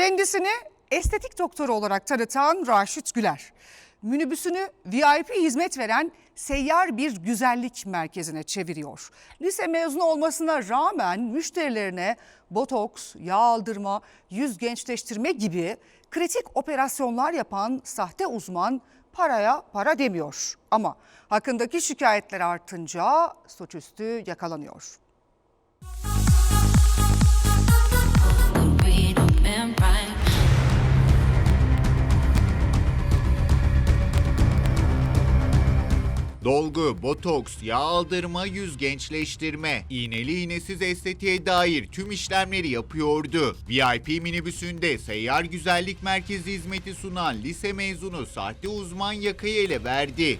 Kendisini estetik doktoru olarak tanıtan Raşit Güler, minibüsünü VIP hizmet veren seyyar bir güzellik merkezine çeviriyor. Lise mezunu olmasına rağmen müşterilerine botoks, yağ aldırma, yüz gençleştirme gibi kritik operasyonlar yapan sahte uzman paraya para demiyor. Ama hakkındaki şikayetler artınca suçüstü yakalanıyor. Dolgu, botoks, yağ aldırma, yüz gençleştirme, iğneli iğnesiz estetiğe dair tüm işlemleri yapıyordu. VIP minibüsünde seyyar güzellik merkezi hizmeti sunan lise mezunu sahte uzman yakayı ele verdi.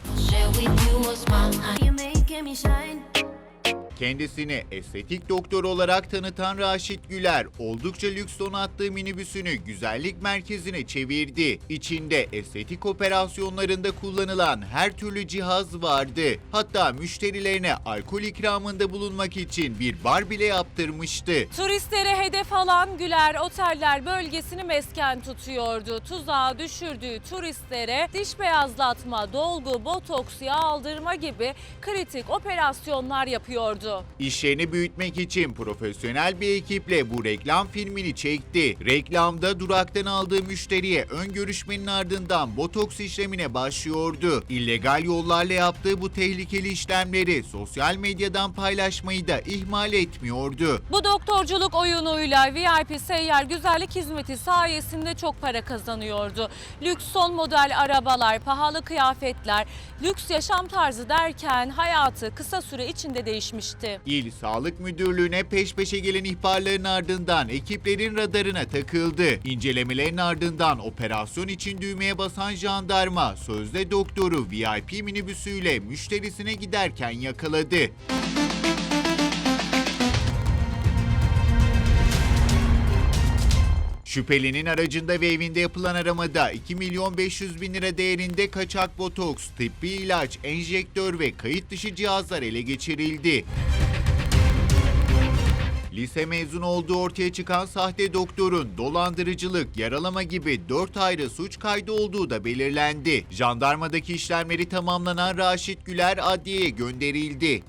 Kendisini estetik doktor olarak tanıtan Raşit Güler, oldukça lüks donattığı minibüsünü güzellik merkezine çevirdi. İçinde estetik operasyonlarında kullanılan her türlü cihaz vardı. Hatta müşterilerine alkol ikramında bulunmak için bir bar bile yaptırmıştı. Turistlere hedef alan Güler oteller bölgesini mesken tutuyordu. Tuzağa düşürdüğü turistlere diş beyazlatma, dolgu, botoks, yağ aldırma gibi kritik operasyonlar yapıyordu. İş yerini büyütmek için profesyonel bir ekiple bu reklam filmini çekti. Reklamda duraktan aldığı müşteriye ön görüşmenin ardından botoks işlemine başlıyordu. İllegal yollarla yaptığı bu tehlikeli işlemleri sosyal medyadan paylaşmayı da ihmal etmiyordu. Bu doktorculuk oyunuyla VIP seyyar güzellik hizmeti sayesinde çok para kazanıyordu. Lüks son model arabalar, pahalı kıyafetler, lüks yaşam tarzı derken hayatı kısa süre içinde değişmişti. İl Sağlık Müdürlüğü'ne peş peşe gelen ihbarların ardından ekiplerin radarına takıldı. İncelemelerin ardından operasyon için düğmeye basan jandarma sözde doktoru VIP minibüsüyle müşterisine giderken yakaladı. Şüphelinin aracında ve evinde yapılan aramada 2 milyon 500 bin lira değerinde kaçak botoks, tıbbi ilaç, enjektör ve kayıt dışı cihazlar ele geçirildi. Lise mezunu olduğu ortaya çıkan sahte doktorun dolandırıcılık, yaralama gibi 4 ayrı suç kaydı olduğu da belirlendi. Jandarmadaki işlemleri tamamlanan Raşit Güler adliyeye gönderildi.